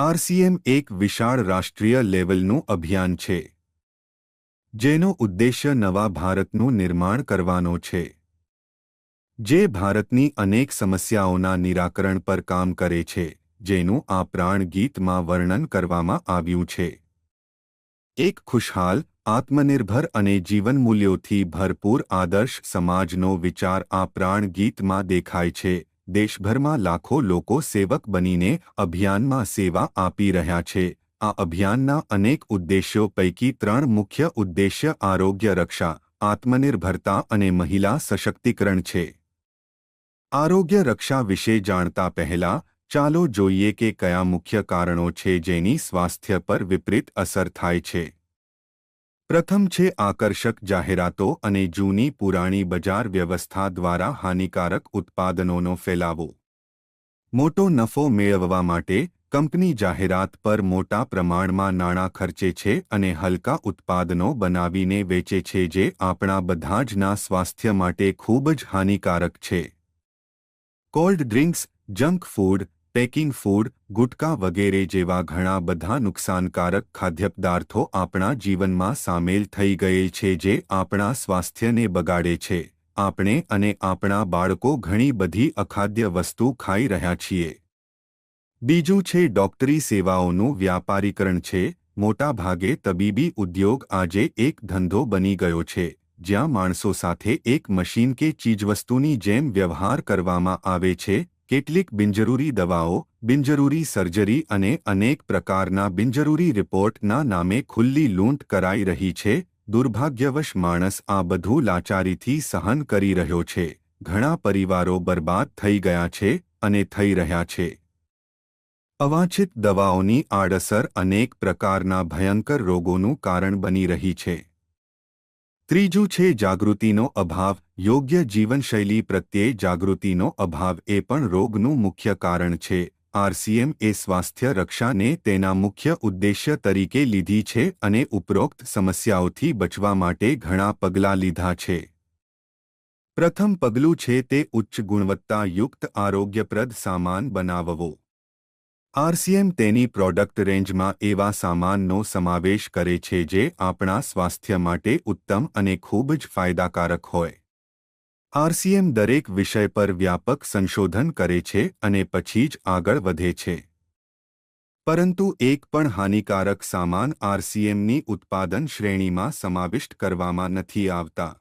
RCM એક વિશાળ રાષ્ટ્રીય લેવલનું અભિયાન છે, જેનો ઉદ્દેશ્ય નવા ભારતનું નિર્માણ કરવાનો છે, જે ભારતની અનેક સમસ્યાઓના નિરાકરણ પર કામ કરે છે, જેનું આ પ્રાણગીતમાં વર્ણન કરવામાં આવ્યું છે. એક ખુશહાલ, આત્મનિર્ભર અને જીવનમૂલ્યોથી ભરપૂર આદર્શ સમાજનો વિચાર આ પ્રાણગીતમાં દેખાય છે. દેશભરમાં લાખો લોકો સેવક બનીને અભિયાનમાં સેવા આપી રહ્યા છે. આ અભિયાનના અનેક ઉદ્દેશ્યો પૈકી ત્રણ મુખ્ય ઉદ્દેશ્ય આરોગ્ય રક્ષા, આત્મનિર્ભરતા અને મહિલા સશક્તિકરણ છે. આરોગ્ય રક્ષા વિશે જાણતા પહેલા, ચાલો જોઈએ કે કયા મુખ્ય કારણો છે જેની સ્વાસ્થ્ય પર વિપરીત અસર થાય છે. પ્રથમ છે આકર્ષક જાહેરાતો અને જૂની પુરાણી બજાર વ્યવસ્થા દ્વારા હાનિકારક ઉત્પાદનોનો ફેલાવો. મોટો નફો મેળવવા માટે કંપની જાહેરાત પર મોટા પ્રમાણમાં નાણાં ખર્ચે છે અને હલકા ઉત્પાદનો બનાવીને વેચે છે જે આપણા બધા જના સ્વાસ્થ્ય માટે ખૂબ જ હાનિકારક છે. Cold drinks, junk food packing food, gutka વગેરે જેવા ઘણા બધા નુકસાનકારક ખાદ્યપદાર્થો આપણા જીવનમાં સામેલ થઈ ગયેલ છે જે આપણા સ્વાસ્થ્યને બગાડે છે. આપણે અને આપણા બાળકો ઘણી બધી અખાદ્ય વસ્તુ ખાઈ રહ્યા છીએ. બીજું છે ડોક્ટરી સેવાઓનું વ્યાપારીકરણ છે. મોટાભાગે તબીબી ઉદ્યોગ આજે એક ધંધો બની ગયો છે, જ્યાં માણસો સાથે એક મશીન કે ચીજવસ્તુની જેમ વ્યવહાર કરવામાં આવે છે કેટલીક બિનજરૂરી દવાઓ, બિનજરૂરી સર્જરી અને અનેક પ્રકારના બિનજરૂરી રિપોર્ટના નામે ખુલ્લી લૂંટ કરાઈ રહી છે. દુર્ભાગ્યવશ માણસ આ બધું લાચારીથી સહન કરી રહ્યો છે. ઘણા પરિવારો બરબાદ થઈ ગયા છે અને થઈ રહ્યા છે. અવાંછિત દવાઓની આડઅસર અનેક પ્રકારના ભયંકર રોગોનું કારણ બની રહી છે. ત્રીજું છે જાગૃતિનો અભાવ. યોગ્ય જીવનશૈલી પ્રત્યે જાગૃતિનો અભાવ એ પણ રોગનું મુખ્ય કારણ છે. આરસીએમ એ સ્વાસ્થ્ય રક્ષાને તેના મુખ્ય ઉદ્દેશ્ય તરીકે લીધી છે અને ઉપરોક્ત સમસ્યાઓથી બચવા માટે ઘણા પગલાં લીધા છે. પ્રથમ પગલું છે તે ઉચ્ચ ગુણવત્તાયુક્ત આરોગ્યપ્રદ સામાન બનાવવો. આરસીએમ તેની પ્રોડક્ટ રેન્જમાં એવા સામાનનો સમાવેશ કરે છે જે આપણા સ્વાસ્થ્ય માટે ઉત્તમ અને ખૂબ જ ફાયદાકારક હોય. આરસીએમ દરેક વિષય પર વ્યાપક સંશોધન કરે છે અને પછી જ આગળ વધે છે. પરંતુ એક પણ હાનિકારક સામાન આરસીએમની ઉત્પાદન શ્રેણીમાં સમાવિષ્ટ કરવામાં નથી આવતા.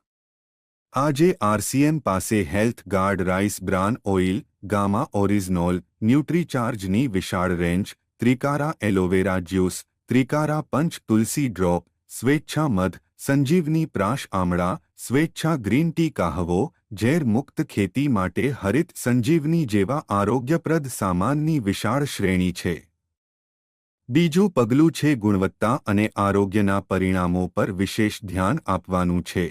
આજે આરસીએમ પાસે health guard rice bran oil, gamma oryzanol, ન્યુટ્રીચાર્જની વિશાળ range, Trikara aloe vera juice, Trikara Panch Tulsi drop, Swechha મધ, સંજીવની પ્રાશ આમળા સ્વેચ્છા ગ્રીન ટી કાહવો, ઝેર મુક્ત ખેતી માટે હરિત સંજીવની જેવા આરોગ્યપ્રદ સામાનની વિશાળ શ્રેણી છે. બીજું પગલું છે ગુણવત્તા અને આરોગ્યના પરિણામો પર વિશેષ ધ્યાન આપવાનું છે.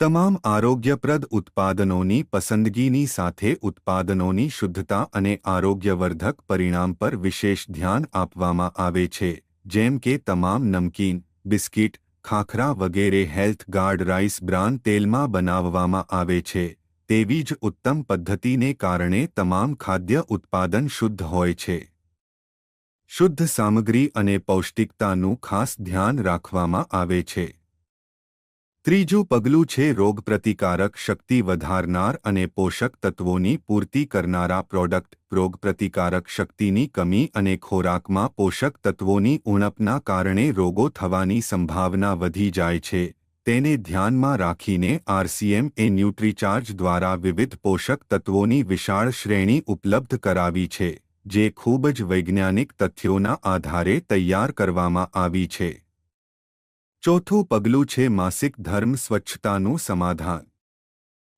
તમામ આરોગ્યપ્રદ ઉત્પાદનોની પસંદગીની સાથે ઉત્પાદનોની શુદ્ધતા અને આરોગ્યવર્ધક પરિણામ પર વિશેષ ધ્યાન આપવામાં આવે છે, જેમ કે તમામ નમકીન, બિસ્કિટ ખાખરા વગેરે હેલ્થ ગાર્ડ રાઇસ બ્રાન તેલમાં બનાવવામાં આવે છે, તેવી જ ઉત્તમ પદ્ધતિને કારણે તમામ ખાદ્ય ઉત્પાદન શુદ્ધ હોય છે. શુદ્ધ સામગ્રી અને પૌષ્ટિકતાનું ખાસ ધ્યાન રાખવામાં આવે છે. ત્રીજું પગલું છે રોગપ્રતિકારક શક્તિ વધારનાર અને પોષક તત્વોની પૂર્તિ કરનારા પ્રોડક્ટ. રોગપ્રતિકારક શક્તિની કમી અને ખોરાકમાં પોષક તત્વોની ઉણપના કારણે રોગો થવાની સંભાવના વધી જાય છે. તેને ધ્યાનમાં રાખીને આરસીએમ એ ન્યુટ્રીચાર્જ દ્વારા વિવિધ પોષક તત્વોની વિશાળ શ્રેણી ઉપલબ્ધ કરાવી છે, જે ખૂબ જ વૈજ્ઞાનિક તથ્યોના આધારે તૈયાર કરવામાં આવી છે. ચોથું પગલું છે માસિક ધર્મ સ્વચ્છતાનું સમાધાન.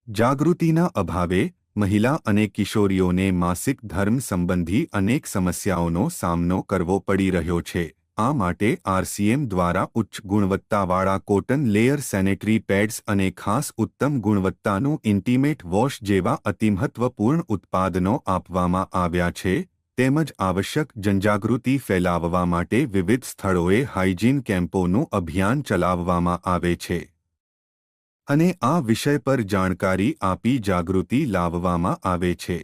જાગૃતિના અભાવે મહિલા અને કિશોરીઓને માસિક ધર્મ સંબંધી અનેક સમસ્યાઓનો સામનો કરવો પડી રહ્યો છે. આ માટે આરસીએમ દ્વારા ઉચ્ચ ગુણવત્તાવાળા કોટન લેયર સેનેટરી પેડ્સ અને ખાસ ઉત્તમ ગુણવત્તાનું ઇન્ટિમેટ વોશ જેવા અતિમહત્વપૂર્ણ ઉત્પાદનો આપવામાં આવ્યા છે. તેમજ આવશ્યક જનજાગૃતિ ફેલાવવા માટે વિવિધ સ્થળોએ હાઇજીન કેમ્પોનું અભિયાન ચલાવવામાં આવે છે. અને આ વિષય પર જાણકારી આપી જાગૃતિ લાવવામાં આવે છે.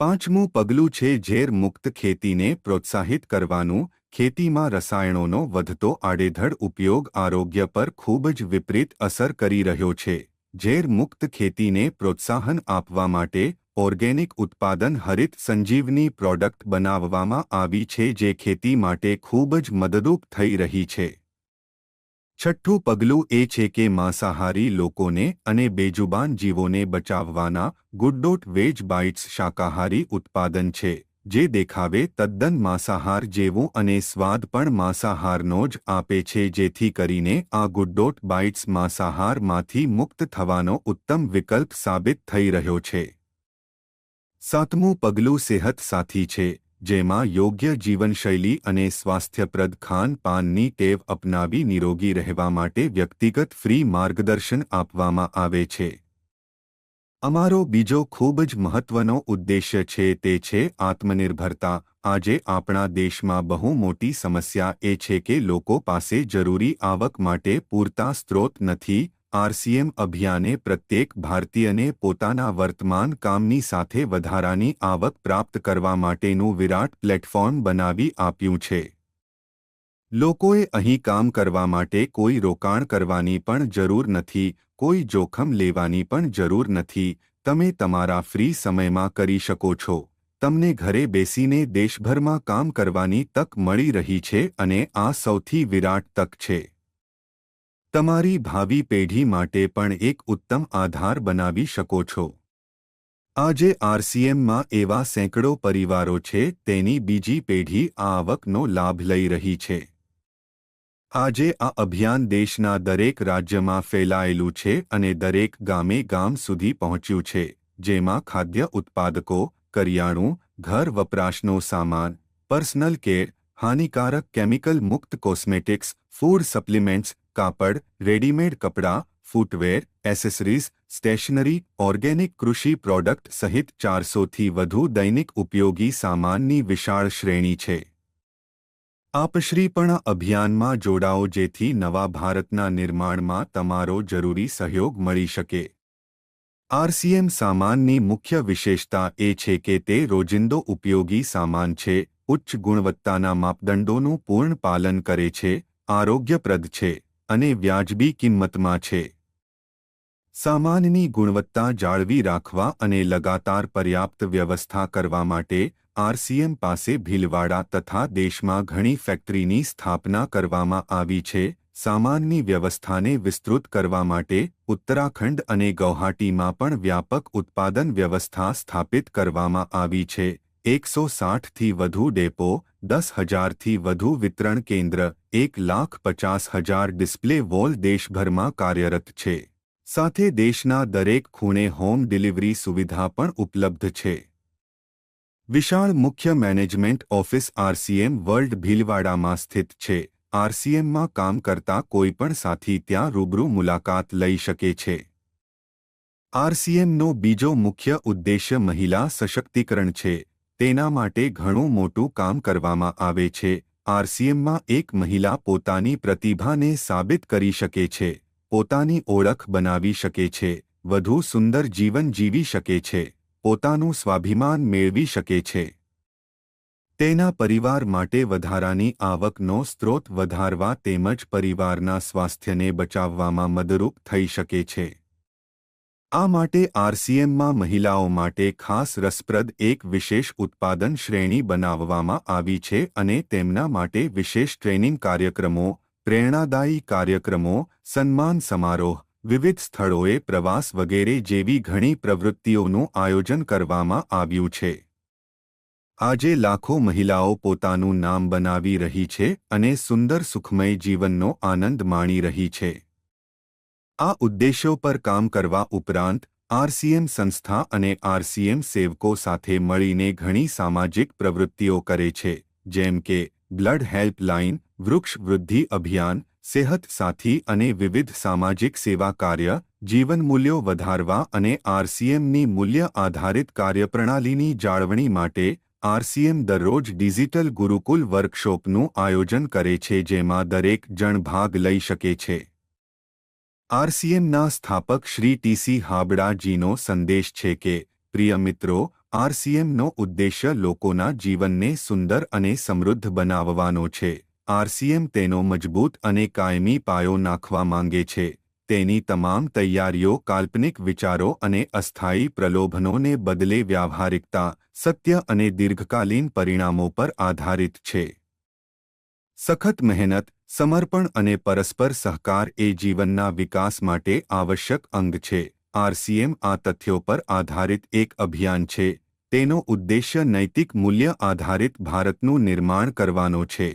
પાંચમું પગલું છે ઝેર મુક્ત ખેતીને પ્રોત્સાહિત કરવાનું. ખેતીમાં રસાયણોનો વધતો આડેધડ ઉપયોગ આરોગ્ય પર ખૂબ જ વિપરીત અસર કરી રહ્યો છે. ઝેર મુક્ત ખેતીને પ્રોત્સાહન આપવા માટે ઓર્ગેનિક ઉત્પાદન હરિત સંજીવની પ્રોડક્ટ બનાવવામાં આવી છે જે ખેતી માટે ખૂબ જ મદદરૂપ થઈ રહી છે. છઠ્ઠું પગલું એ છે કે માંસાહારી લોકોને અને બેજુબાન જીવોને બચાવવાના ગુડડોટ વેજ બાઇટ્સ શાકાહારી ઉત્પાદન છે, જે દેખાવે તદ્દન માંસાહાર જેવું અને સ્વાદ પણ માંસાહારનો જ આપે છે જેથી કરીને આ ગુડડોટ બાઇટ્સ માંસાહારમાંથી મુક્ત થવાનો ઉત્તમ વિકલ્પ સાબિત થઈ રહ્યો છે. સાતમું પગલું સેહત સાથી છે, જેમાં યોગ્ય જીવનશૈલી અને સ્વાસ્થ્યપ્રદ ખાનપાનની ટેવ અપનાવી નિરોગી રહેવા માટે વ્યક્તિગત ફ્રી માર્ગદર્શન આપવામાં આવે છે. અમારો બીજો ખૂબ જ મહત્વનો ઉદ્દેશ્ય છે તે છે આત્મનિર્ભરતા. આજે આપણા દેશમાં બહુ મોટી સમસ્યા એ છે કે લોકો પાસે જરૂરી આવક માટે પૂરતા સ્ત્રોત નથી આરસીએમ અભિયાને પ્રત્યેક ભારતીયને પોતાના વર્તમાન કામની સાથે વધારાની આવક પ્રાપ્ત કરવા માટેનું વિરાટ પ્લેટફોર્મ બનાવી આપ્યું છે. લોકોએ અહીં કામ કરવા માટે કોઈ રોકાણ કરવાની પણ જરૂર નથી, કોઈ જોખમ લેવાની પણ જરૂર નથી. તમે તમારા ફ્રી સમયમાં કરી શકો છો. તમને ઘરે બેસીને દેશભરમાં કામ કરવાની તક મળી રહી છે અને આ સૌથી વિરાટ તક છે. તમારી ભાવિ પેઢી માટે પણ એક ઉત્તમ આધાર બનાવી શકો છો. આજે આરસીએમમાં એવા સેંકડો પરિવારો છે, તેની બીજી પેઢી આ આવકનો લાભ લઈ રહી છે. આજે આ અભિયાન દેશના દરેક રાજ્યમાં ફેલાયેલું છે અને દરેક ગામે ગામ સુધી પહોંચ્યું છે, જેમાં ખાદ્ય ઉત્પાદકો, કરિયાણું, ઘર વપરાશનો સામાન, પર્સનલ કેર, હાનિકારક કેમિકલ મુક્ત કોસ્મેટિક્સ, ફૂડ સપ્લિમેન્ટ્સ કાપડ રેડીમેડ કપડાં ફૂટવેર એસેસરીઝ સ્ટેશનરી ઓર્ગેનિક કૃષિ પ્રોડક્ટ સહિત ચારસોથી વધુ દૈનિક ઉપયોગી સામાનની વિશાળ શ્રેણી છે. આપશ્રી પણ અભિયાનમાં જોડાઓ જેથી નવા ભારતના નિર્માણમાં તમારો જરૂરી સહયોગ મળી શકે. આરસીએમ સામાનની મુખ્ય વિશેષતા એ છે કે તે રોજિંદો ઉપયોગી સામાન છે, ઉચ્ચ ગુણવત્તાના માપદંડોનું પૂર્ણ પાલન કરે છે, આરોગ્યપ્રદ છે. અને વ્યાજબી કિંમતમાં છે. સામાનની ગુણવત્તા જાળવી રાખવા અને લગાતાર પર્યાપ્ત વ્યવસ્થા કરવા માટે આરસીએમ પાસે ભીલવાડા તથા દેશમાં ઘણી ફેક્ટરીની સ્થાપના કરવામાં આવી છે. સામાનની વ્યવસ્થાને વિસ્તૃત કરવા માટે ઉત્તરાખંડ અને ગૌહાટીમાં પણ વ્યાપક ઉત્પાદન વ્યવસ્થા સ્થાપિત કરવામાં આવી છે. એકસો સાઠથી વધુ ડેપો દસ હજારથી વધુ વિતરણ કેન્દ્ર, એક લાખ પચાસ હજાર ડિસ્પ્લે વોલ દેશભરમાં કાર્યરત છે. સાથે દેશના દરેક ખૂણે હોમ ડિલિવરી સુવિધા પણ ઉપલબ્ધ છે. વિશાળ મુખ્ય મેનેજમેન્ટ ઓફિસ આરસીએમ વર્લ્ડ ભીલવાડામાં સ્થિત છે. આરસીએમમાં કામ કરતા કોઈપણ સાથી ત્યાં રૂબરૂ મુલાકાત લઈ શકે છે. આરસીએમનો બીજો મુખ્ય ઉદ્દેશ્ય મહિલા સશક્તિકરણ છે. તેના માટે ઘણું મોટું કામ કરવામાં આવે છે. આરસીએમમાં એક મહિલા પોતાની પ્રતિભાને સાબિત કરી શકે છે. પોતાની ઓળખ બનાવી શકે છે. વધુ સુંદર જીવન જીવી શકે છે. પોતાનું સ્વાભિમાન મેળવી શકે છે. તેના પરિવાર માટે વધારાની આવકનો સ્ત્રોત વધારવા તેમજ પરિવારના સ્વાસ્થ્યને બચાવવામાં મદદરૂપ થઈ શકે છે. આ માટે આરસીએમમાં મહિલાઓ માટે ખાસ રસપ્રદ એક વિશેષ ઉત્પાદન શ્રેણી બનાવવામાં આવી છે અને તેમના માટે વિશેષ ટ્રેનિંગ કાર્યક્રમો, પ્રેરણાદાયી કાર્યક્રમો, સન્માન સમારોહ, વિવિધ સ્થળોએ પ્રવાસ વગેરે જેવી ઘણી પ્રવૃત્તિઓનું આયોજન કરવામાં આવ્યું છે. આજે લાખો મહિલાઓ પોતાનું નામ બનાવી રહી છે અને સુંદર સુખમય જીવનનો આનંદ માણી રહી છે. આ ઉદ્દેશો પર કામ કરવા ઉપરાંત, આરસીએમ સંસ્થા અને આરસીએમ સેવકો સાથે મળીને ઘણી સામાજિક પ્રવૃત્તિઓ કરે છે, જેમ કે, બ્લડ હેલ્પલાઇન, વૃક્ષ વૃદ્ધિ અભિયાન, સેહત સાથી અને વિવિધ સામાજિક સેવા કાર્ય, જીવન મૂલ્યો વધારવા અને આરસીએમની મૂલ્ય આધારિત કાર્યપ્રણાલીની જાળવણી માટે, આરસીએમ દરરોજ ડિજિટલ ગુરુકુલ વર્કશોપનું આયોજન કરે છે જેમાં દરેક જણ ભાગ લઈ શકે છે. આરસીએમના સ્થાપક શ્રી ટીસી હાબડાજીનો સંદેશ છે કે, પ્રિય મિત્રો, આરસીએમનો ઉદ્દેશ્ય લોકોના જીવનને સુંદર અને સમૃદ્ધ બનાવવાનો છે. આરસીએમ તેનો મજબૂત અને કાયમી પાયો નાખવા માંગે છે. તેની તમામ તૈયારીઓ, કાલ્પનિક વિચારો અને અસ્થાયી પ્રલોભનોને બદલે વ્યાવહારિકતા, સત્ય અને દીર્ઘકાલીન પરિણામો પર આધારિત છે. સખત મહેનત સમર્પણ અને પરસ્પર સહકાર એ જીવનના વિકાસ માટે આવશ્યક અંગ છે. આરસીએમ આ તથ્યો પર આધારિત એક અભિયાન છે. તેનો ઉદ્દેશ્ય નૈતિક મૂલ્ય આધારિત ભારતનું નિર્માણ કરવાનો છે.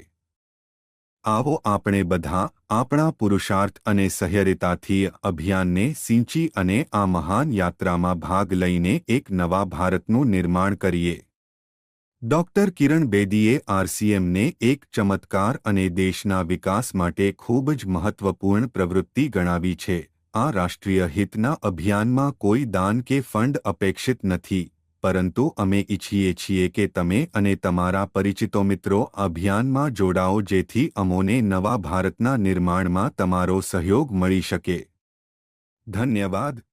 આવો આપણે બધા આપણા પુરુષાર્થ અને સહ્યરિતાથી અભિયાનને સિંચી અને આ મહાન યાત્રામાં ભાગ લઈને એક નવા ભારતનું નિર્માણ કરીએ. ડોક્ટર કિરણ બેદીએ આરસીએમને એક ચમત્કાર અને દેશના વિકાસ માટે ખૂબ જ મહત્વપૂર્ણ પ્રવૃત્તિ ગણાવી છે. આ રાષ્ટ્રીય હિતના અભિયાનમાં કોઈ દાન કે ફંડ અપેક્ષિત નથી, પરંતુ અમે ઈચ્છીએ છીએ કે તમે અને તમારા પરિચિતો મિત્રો અભિયાનમાં જોડાઓ જેથી અમોને નવા ભારતના નિર્માણમાં તમારો સહયોગ મળી શકે. ધન્યવાદ.